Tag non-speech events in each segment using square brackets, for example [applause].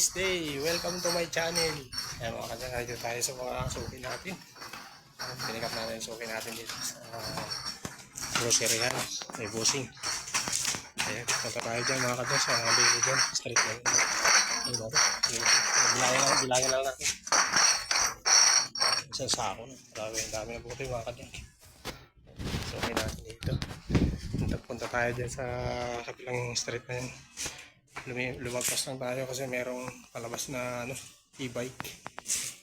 nice day. Welcome to my channel. Ayan mga kanya, nandito tayo sa mga suki natin. Ayan, Pinikap natin yung suki natin dito sa uh, groceryhan. May busing. Ayan, punta tayo dyan mga kanya sa mga bili dyan. Street yun. Ayun natin. Bilangin lang, bilangin lang natin. Isang sako na. Dami, dami na buti mga kanya. Suki natin dito. Punta, punta tayo dyan sa kabilang street na yun. Lumagpas lang tayo kasi merong palabas na ano, e-bike.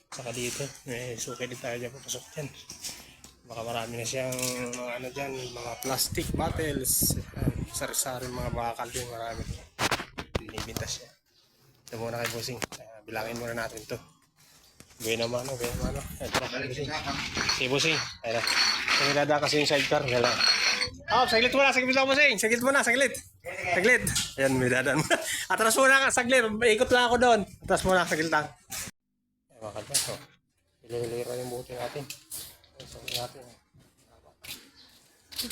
Saka dito, may suki din tayo dyan papasok dyan. Baka marami na siyang mga ano dyan, mga plastic bottles. Sari-sari mga bakal din, marami. Binibinta siya. Ito muna kay Bossing. Uh, bilangin muna natin to. Gawin naman, ano, gawin naman. ano. Ito na kay Bossing. Si Bossing. Ayun na. Kasi yung sidecar, gala. Oh, saglit muna, saglit muna, Bossing. Saglit muna, saglit. Saglit. Ayan, may dadan. [laughs] Atras muna ka, saglit. Ikot lang ako doon. Atras muna, saglit lang. Ay, mga kadyan. So, ililira yung buti natin. Sabi natin. [laughs]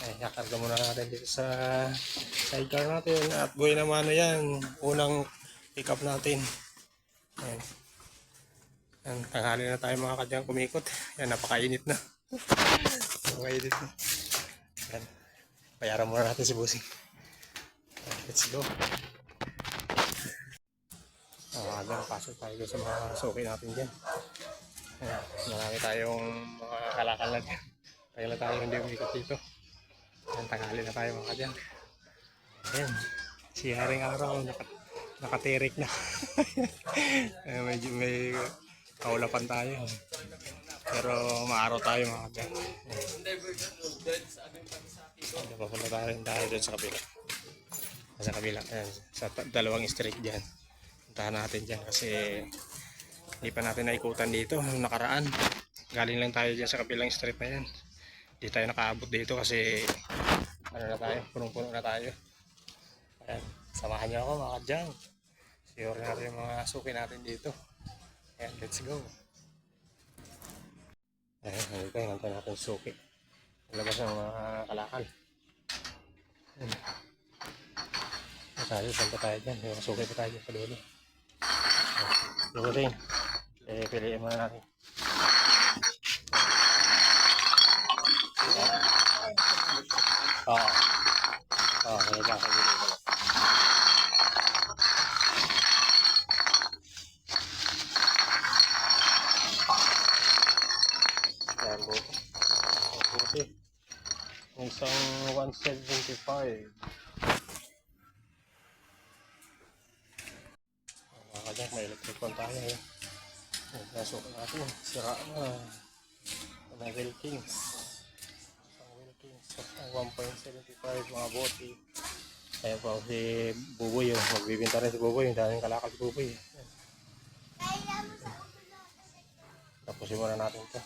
Ay, kakarga muna natin dito sa sidecar natin. At buhay naman na yan. Unang pick up natin. Ayan. Yan, tanghali na tayo mga kadyang kumikot. Yan, napakainit na. napakainit na. Yan. Bayaran muna natin si Busing. Let's go. Ah, uh, pasok tayo sa mga suki natin dyan. Yan, marami tayong mga kalakal na dyan. Tayo na tayo hindi umikot dito. Yan, tanghali na tayo mga kadyang. Yan. Si Haring Araw, naka, nakatirik na. [laughs] Eh, medyo may kaulapan tayo. Pero maaraw tayo mga kadyang. Ano pa pala tayo tayo doon sa kabila. Sa kabila. Ayan, sa dalawang street dyan. Puntahan natin dyan kasi hindi pa natin naikutan dito nung nakaraan. Galing lang tayo dyan sa kabilang street na yan. Hindi tayo nakaabot dito kasi ano na tayo, punong-puno na tayo. Ayan, samahan niyo ako mga kadyang. Sure natin yung mga suki natin dito. Ayan, let's go. Ayan, halika, hintay natin yung suki. Labas ng mga kalakal. Ayan. Saan pa tayo dyan? Mga suki pa tayo sa dulo. Rin. Eh, piliin muna natin. Oo. Oo, baka dito. Ayan, buti. Buti. Yung isang 175. Mga kadyak, may electric fan tayo eh. Nasukan natin. Sira na. Mga Wilkins. Isang Wilkins. Ang 1.75 mga bote. Ayan pa si Buboy. Oh. Magbibinta rin si Buboy. Ang daming kalakal si Buboy. Tapusin muna natin ito.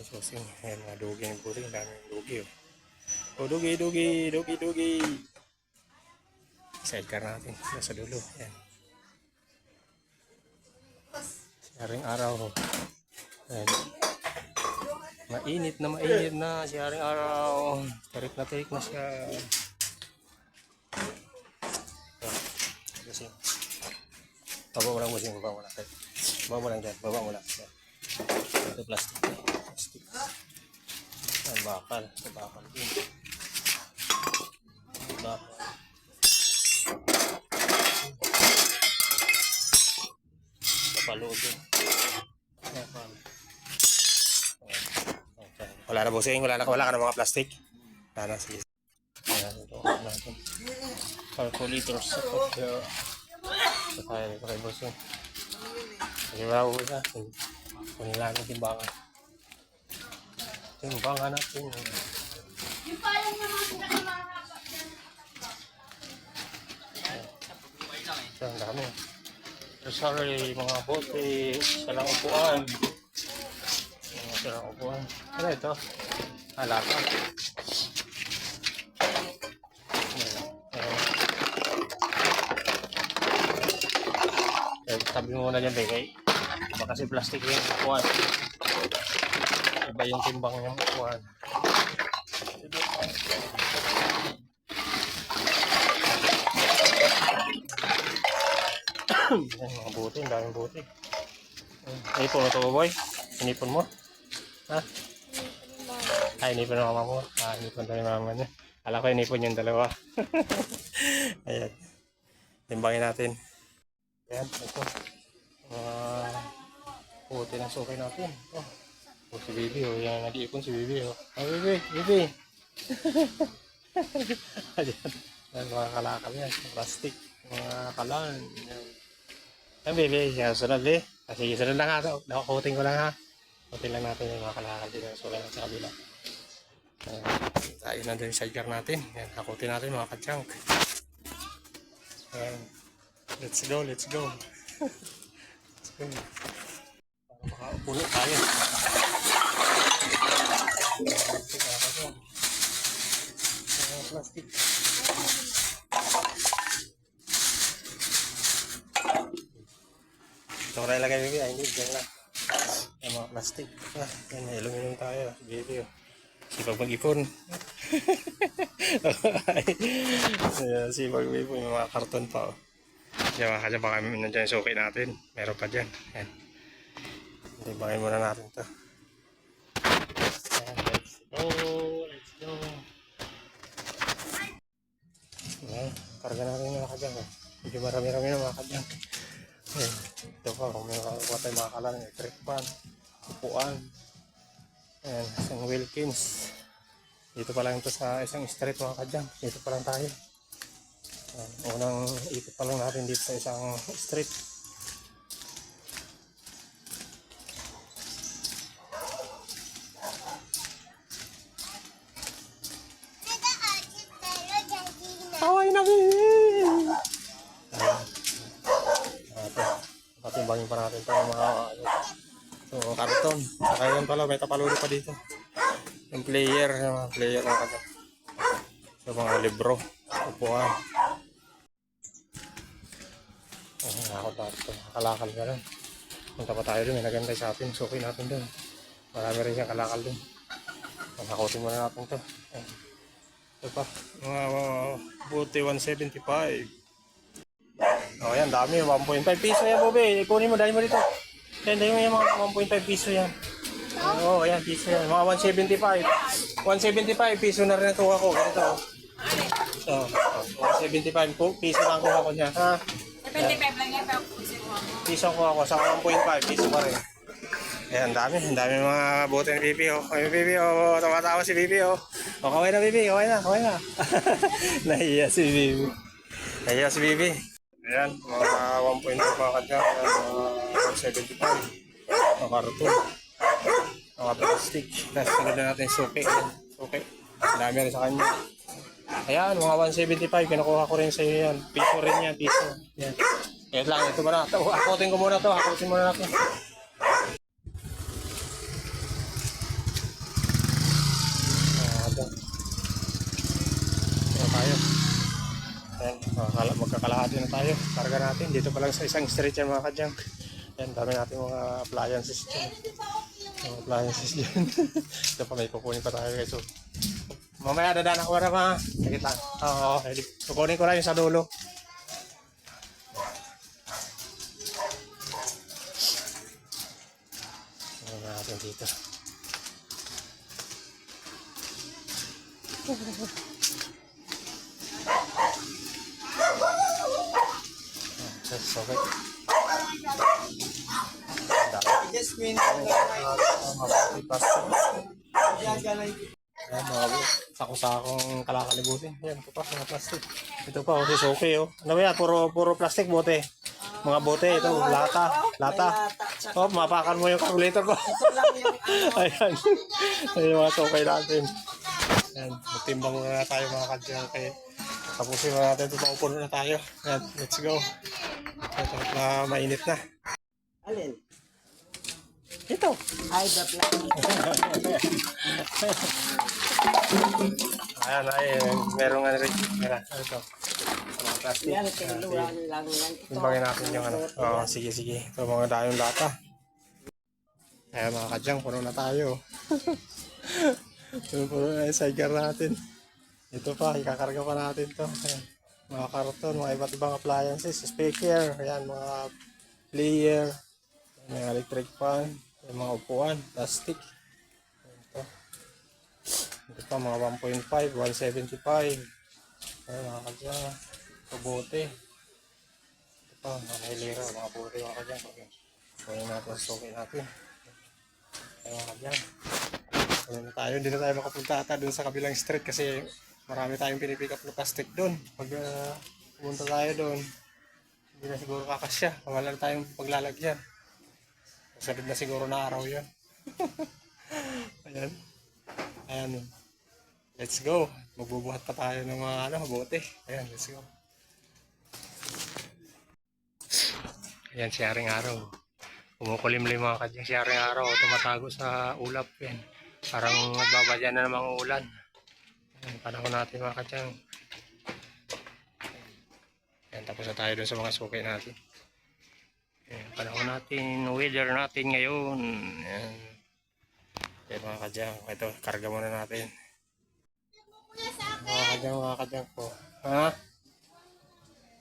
Susing. Ayan mga dugi ng buti. Ang daming dugi. Oh. Oh, dugi, dugi, dugi, dugi. Sidecar natin. Nasa dulo. Ayan. Siyaring araw. Ayan. Mainit na mainit na. Siyaring araw. Tarik na tarik na siya. Kasi. Baba mo lang mo siya. Baba mo lang. Baba mo lang dyan. Baba mo lang. Ito plastic. Plastic. Ayan, bakal. Ito bakal din. Bakal. Kapalo din. Bakal. Ayan. Okay. Wala na busing, wala na wala ka ng mga plastic. Wala na, sige. Ayan, ito. Ano natin. Calculators. Ito. Ito tayo dito kay busing. Sige ba ako na? Kunin lang natin timbangan. Timbangan natin. Ito, ang dami. Sorry, mga bote, salang upuan. Mga salang upuan. Ano ito? Halata. Eh, tabi mo muna dyan, Bekay. Baka kasi plastic yung upuan. Iba yung timbang yung upuan. Ayan, mga buti, ang daming buti. Ayan, Inipon mo ito, boy? Inipon mo? Ha? Ay, inipon ng mama mo. Ah, inipon tayo mama niya. Alam ko, inipon yung dalawa. [laughs] Ayan. Timbangin natin. Ayan, ito. Mga buti ng sukay natin. Oh. Oh, si Bibi, oh. Yan, nag-iipon si Bibi, oh. Oh, Bibi, Bibi. [laughs] Ayan. Yan, mga kalakal yan. Plastic. Mga kalan. Yan. Yan, Bibi. Yan, sunod. Ah, sige, sunod lang ha. Nakukutin ko lang ha. Kutin lang natin yung mga kalakal din. ang Sulay sa kabila. Tayo na din yung sidecar natin. Yan, hakutin natin mga kachunk. Let's go, let's go. let's go. Para makaupulo tayo. Plastic, mga ko na ilagay, baby. Ay, hindi. Diyan lang. Yung mga plastic. Ah, yan, aluminum tayo. Baby, oh. Sipag mag-ipon. [laughs] Ayan, sipag mag-ipon. Yung mga karton pa, oh. Diyan, baka dyan, baka nandiyan yung suki natin. Meron pa dyan. Ayan. Hindi, bangin muna natin to. Ayan, let's go. Let's go. Ayan, karga natin yung mga kadyang. Oh. Medyo marami-rami na mga kadyang. Ayan, ito pa, kung may makakuha tayo mga kalang, electric fan, upuan. Ayan, isang Wilkins. Dito pa lang ito sa isang street mga kadyang. Dito pa lang tayo. Ayan, unang ikot pa lang natin dito sa isang street. Pala, may tapaluro pa dito. Yung player, yung mga player ng kanya. Yung mga libro, upuan. Oh, nakakot na ito. Kalakal ka lang. Punta pa tayo dun, may nagantay sa atin. Suki natin dun. Marami rin siyang kalakal dun. Nakutin muna natin to. Ito pa, mga buti 175. Oh, yan, dami. 1.5 piso yan, Bobe. Kunin mo, dahil mo dito. Dahil mo yung mga 1.5 piso yan. Oo, oh, yan, piso yan. Mga 175. 175 piso na rin nakuha ko. Ganito. So, oh, 175 po, piso lang kuha ko niya. Ha? 75 lang yan, pero kung sino mo. Piso kuha ko. Sa 1.5, piso pa rin. Ayan, dami. Ang dami mga bote ni Bibi, oh. Ay, Bibi, oh. Tumatawa si Bibi, oh. O, kaway na, Bibi. Kaway na, kaway na. [laughs] Nahiya si Bibi. Nahiya si Bibi. Ayan, mga 1.5 mga kanya. Ayan, mga 175. Mga karton. Mga plastic. Tapos na natin suki. Ang Dami rin sa kanya. Ayan, mga 175. Kinukuha ko rin sa iyo yan. Piso rin yan, piso. Yan. Ayan lang, ito ba na? Ito, Hakutin ko muna to. Hakutin muna natin. Tayo. Ayan, makakala, magkakalahati na tayo. Karga natin. Dito pa lang sa isang street yan mga kadyang. Ayan, dami natin mga appliances dyan. Mga appliances dyan. [laughs] Ito pa, may kukunin pa tayo guys. So, mamaya dadaan ako na mga. Lang. Oo, okay. Kukunin ko lang yung sa dulo. Ayan natin dito. [laughs] Gagalay. Ayan, bu- sako-sakong kalakalibutin. Yan, ito pa, mga plastic. Ito pa, okay, okay, oh. Ano yan? Puro, puro plastic bote. Mga bote, ito, lata, lata. Oh, mapakan mo yung calculator ko. Ayan. Ayan, mga sokay natin. Ayan, magtimbang na tayo mga kadyang kay tapusin na natin ito, maupuno na tayo. Ayan, let's go. Ito, na mainit na. Alin? Ito. Ay, the plan. [laughs] Ayan, ay, merong ano rin. Ayan, ito. Mga plastic. Yan, Ayan, tinuruan lang yan. Ito. Natin yung ano. Oo, sige, sige. Ito mga dayong lata. Ayan mga kadyang, puno na tayo. [laughs] puno, puno na yung sidecar natin. Ito pa, ikakarga pa natin to. Ayan. mga karton, mga iba't ibang appliances, speaker, ayan, mga player, may electric fan, may mga upuan, plastic. Ito. Ito pa, mga 1.5, 175. Ayan, mga kadya. Ito bote. Ito pa, mga hilera, mga bote, mga kadya. Okay. Kunin natin, sukin natin. Ayan, mga kadya. Kunin na tayo, hindi na tayo makapunta ata dun sa kabilang street kasi marami tayong pinipick up na plastic doon. Pag ah, pumunta tayo doon, hindi na siguro kakasya. Na tayong paglalagyan. Sunod na siguro na araw yun. [laughs] Ayan. Ayan. Let's go. Magbubuhat pa tayo ng mga ano, bote. Ayan, let's go. Ayan, sharing araw. Kumukulimlim mga kadyang sharing araw. Tumatago sa ulap. Yan. Parang nagbabadya na ng mga ulan. Ayan, panahon natin mga kadyang. Ayan, tapos na tayo dun sa mga suki natin. Ayan, panahon natin, weather natin ngayon. Ayan. Ayan mga kadyang. Ito, karga muna natin. Mga kadyang, mga kadyang po. Ha?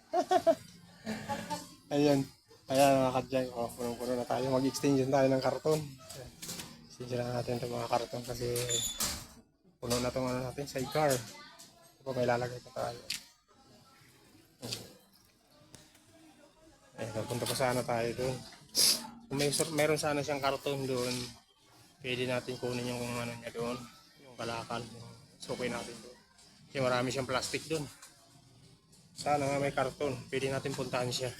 [laughs] Ayan. Ayan mga kadyang. Oh, punong-puno na tayo. Mag-extension tayo ng karton. Extension na natin itong mga karton kasi puno na itong ano natin, sidecar. Ito pa may lalagay pa tayo. Ayan, punta pa sana tayo doon. Kung may, meron sana siyang karton doon, pwede natin kunin yung ano niya doon, yung kalakal, sukoy natin doon. Kasi marami siyang plastic doon. Sana nga may karton, pwede natin puntahan siya.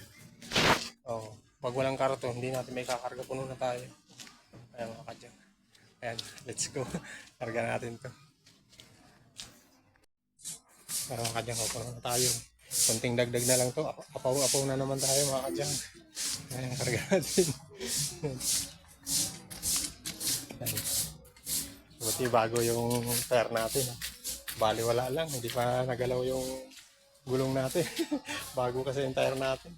Oo. Pag walang karton, hindi natin may kakarga, puno na tayo. Ayan mga kadyan. Ayan, let's go. [laughs] Karga natin to. Mga kadyan, puno na tayo. Kunting dagdag na lang to. Apaw-apaw na naman tayo mga kadyan. Ayan, karga natin. Buti bago yung pair natin. ah. Bali wala lang, hindi pa nagalaw yung gulong natin. [laughs] bago kasi yung tire natin.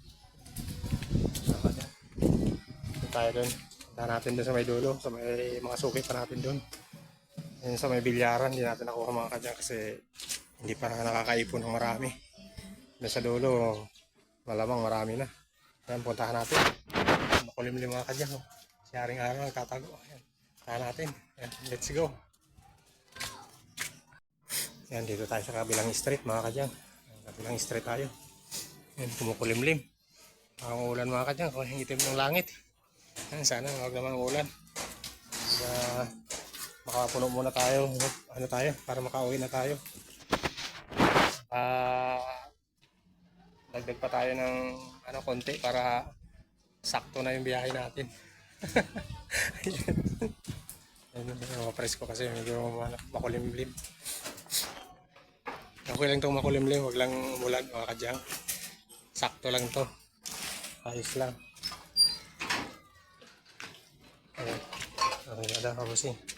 Tayo dun. Punta natin dun sa may dulo, sa may mga suki pa natin dun. Yan sa may bilyaran, hindi natin nakuha mga kadyan kasi hindi pa nakakaipon ng marami. Doon sa dulo, malamang marami na. Ayan, puntahan natin. Makulimlim mga kadyan. Oh. Araw, nagtatago. Ayan. Puntahan natin. Ayan, let's go. Ayan, dito tayo sa kabilang street mga kadyan. Kabilang street tayo. Ayan, kumukulimlim. Ang ulan mga kadyan, kung itim ng langit. Ayan, sana huwag naman ulan. Kaya makapuno muna tayo. Ano tayo, para makauwi na tayo. Ah, dagdag pa tayo ng ano konti para sakto na yung biyahe natin. [laughs] Ayun, mga presko kasi medyo makulimlim. Okay lang itong makulimlim, wag lang umulan mga kadyang. Sakto lang to. Ayos lang. Ayun. Okay, ada ka bossing.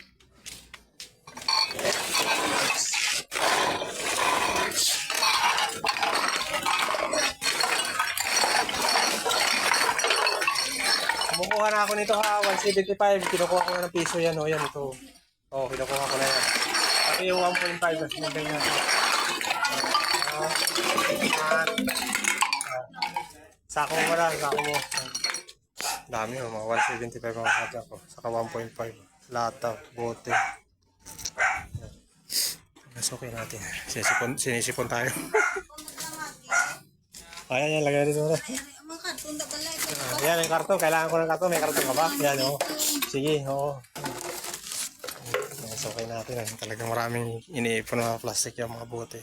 Kumukuha na ako nito ha, 175. Kinukuha ko na ng piso yan, o yan ito. Oo, kinukuha ko na yan. Pati yung 1.5 na sinabay na. Ah, ah, Sako mo lang, sako mo. Dami oh, mga 175 mga kata ko. Saka 1.5. Lata, bote. Okay natin. Sinisipon, sinisipon tayo. [laughs] Ayan, yan, lagay dito na. Ah, Yan, yung karton. Kailangan ko ng karton. May karton ka ba? Yan, oo. Sige, oo. Yan, so, okay natin. Yan. Talagang maraming iniipon na plastic yung mga bote.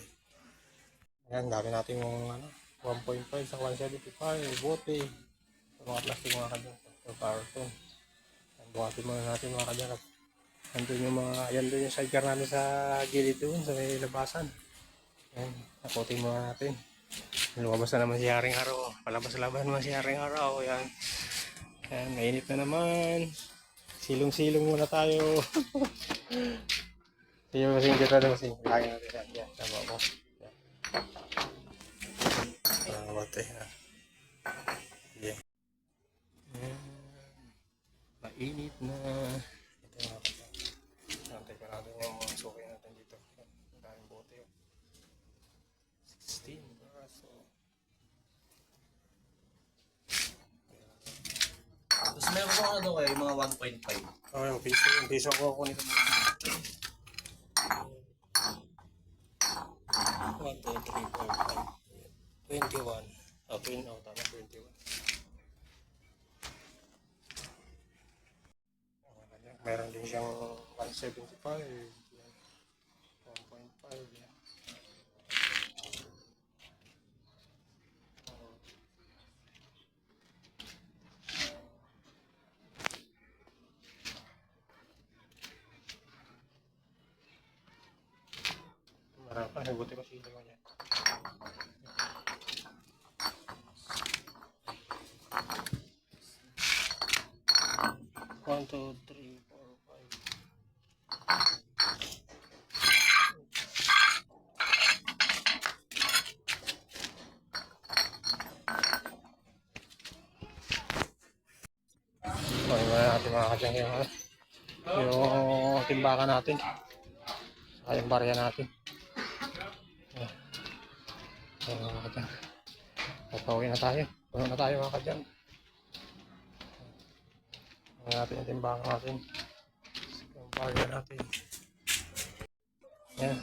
Yan, dami natin yung ano, 1.5 sa 175, bote. Yung mga plastic mga kadyan. Yung karton. Yan, buhatin muna natin mga kadyan. Nandun yung mga, yan doon yung sidecar namin sa gilid doon, sa may labasan. Yan, nakutin muna natin. Lumabas na naman si Haring Araw. Palabas-labas naman si Haring Araw. Yan. Yan, mainit na naman. Silong-silong muna tayo. [laughs] Sige, masing kita na masing. Lagi natin yan. Yan, tama mo. Yan. Ah, bate. Yan. Yan. Mainit na. Ito nga pala. Nantay pa natin yung mga suki natin dito. Yan, Ang daming bote. oh. 16 braso. Tapos meron ko ano kayo, yung mga 1.5. Oh, yung piso. Yung piso ko kunin ko muna. 1, 2, 3, 4, 5, 21. Oh, 20. Oh, tama, 21. Oh, ganyan. Meron din siyang 175. Yan. 1.5. 1, 2, 3, 4, 5. Okay, wala natin mga kasyang yung, yung timbakan natin. Saka yung barya natin. Ayan. Ayan mga kasyang. Papauwi na tayo. Puno na tayo mga kasyang. Ayan natin timbakan natin. Yung natin. Ayan.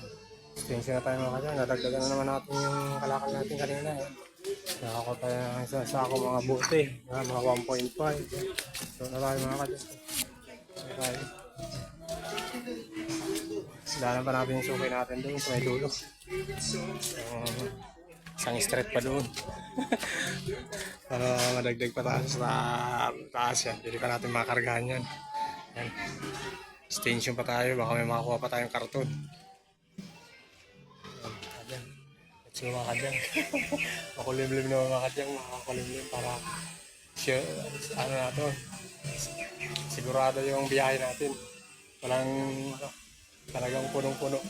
Stingy na tayo mga kadyang. Nadagdagan na naman natin yung kalakal natin kanina. Ayan. Nakako tayo ng isang sako mga buti. Ayan, mga 1.5. So na tayo mga kadyang. So tayo. Silanan pa natin yung sukay natin doon sa may dulo. Um, isang straight pa doon. [laughs] Para madagdag pa tayo sa taas yan. Hindi pa natin makargahan yan. yan. Extension pa tayo. Baka may makakuha pa tayong karton. Yan, kadyan. Let's mga kadyan. [laughs] Makulimlim na mga kadyan. Makakulimlim para sure, ano na to. Sigurado yung biyahe natin. Walang ano, talagang punong-puno. [laughs]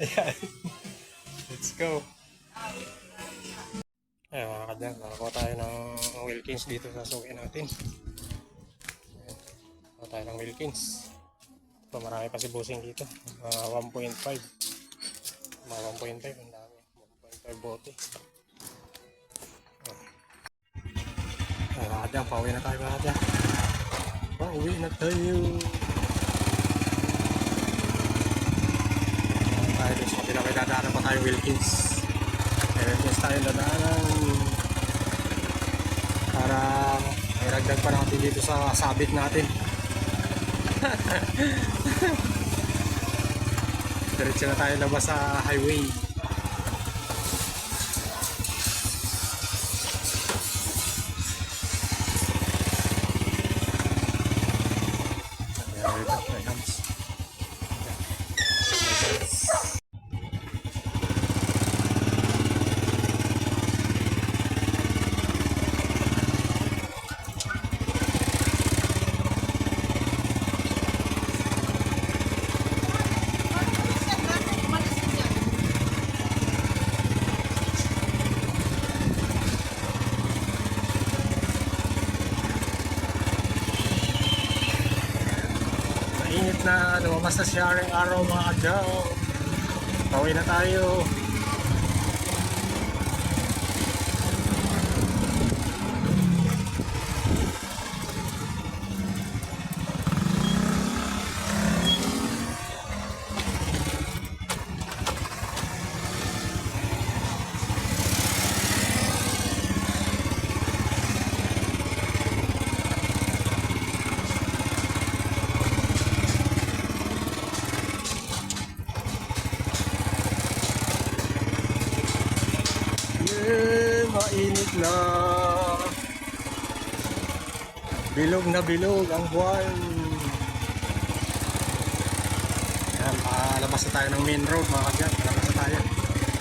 Ayan. Let's go. Ayan mga kadyan, nakakuha tayo ng Wilkins dito sa suki natin. Ayan. Nakakuha tayo ng Wilkins. Ito, marami pa si Busing dito. Mga 1.5. Mga 1.5, ang dami. 1.5 bote. Ayan mga kadyan, pauwi na tayo mga kadyan. Pauwi na tayo. Tayo doon sa kapila may dadaanan pa tayo Wilkins. Wilkins tayo dadaanan. Para may ragdag pa natin dito sa sabit natin. [laughs] Diretso na tayo labas sa highway na, siya ang araw mga kadyaw. Pauwi na tayo. Yeah, mainit na. Bilog na bilog ang buwan. Yan, palabas na tayo ng main road mga kadyan. Palabas na tayo.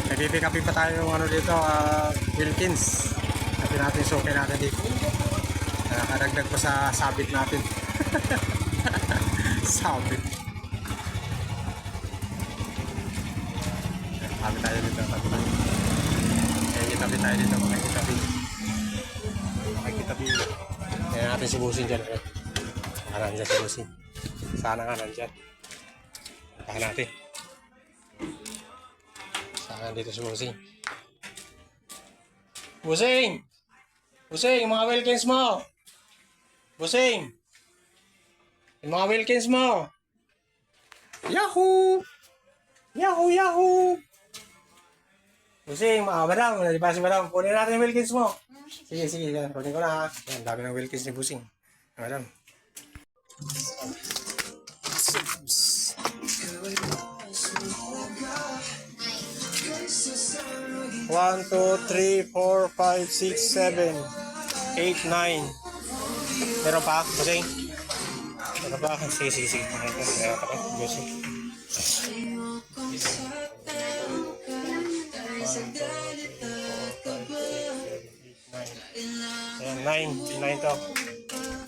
Nagpipick upin pa tayo ng ano dito, ah, Wilkins. Natin natin yung suki natin dito. Nakakadagdag pa sa sabit natin. [laughs] sabit. Tabi tayo dito, tabi tayo. Makikitabi tayo dito, makikitabi. Kaya natin si Busing dyan. Eh. Baka nandyan si Busing. Sana nga nandyan. Baka natin. Sana nandito si Busing. Busing! Mga Wilkins mo! Busing! Yung mga Wilkins mo! Yahoo! Yahoo! Yahoo! Busing, mga madam, nalipa si madam. Kunin natin yung Wilkins mo. Sige, sige. Kunin ko na ha. Yan, dami ng Wilkins ni Busing. Madam. One, two, three, four, five, six, seven, eight, nine. Meron pa? Busing? Meron pa? Sige, sige, sige. Meron pa. Busing. Ayan, nine. Nine to.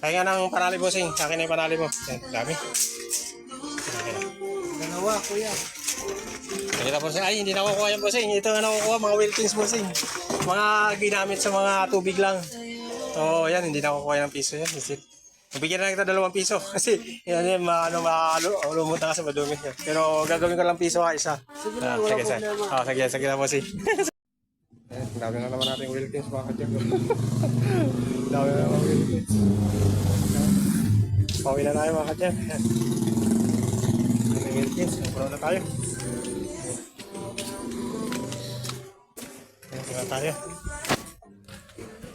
Kaya nga ng panali bossing. Sa akin na yung panali mo. Ayan, dami. Dalawa, kuya. Nakita po ay hindi nakukuha yung bossing. Ito nga nakukuha, mga Wilkins bossing. Mga ginamit sa mga tubig lang. So, yan, hindi nakukuha ng piso yan. Isip. Bigyan na kita dalawang piso [laughs] kasi yan yan ma, ano, ma, lumot na kasi madumi yan. Pero gagawin ko lang piso ka isa. Sige Ah, na, wala sige, problema. Ah, sige, sige na bossing. [laughs] Ayan, dami na naman natin Wilkins mga kadyan. dami [laughs] na naman Wilkins. Pauwi na tayo mga kadyan. Ayan. Dami Wilkins, puno na tayo. Ayan, puno na tayo.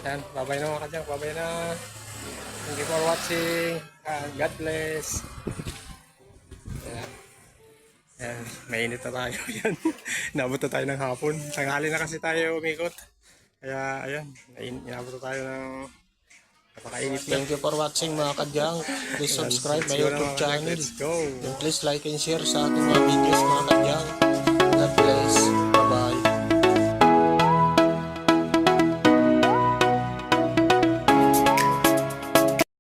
Ayan, babay na mga kadyan, babay na. Thank you for watching. Ah, God bless. Mainit na tayo. [laughs] Yan. Inabot na tayo ng hapon. Tanghali na kasi tayo umikot. Kaya, ayan, inabot na tayo ng napakainit na. Thank you for watching mga kadyang. Please subscribe my YouTube channel. Let's go. And please like and share sa ating mga videos mga kadyang.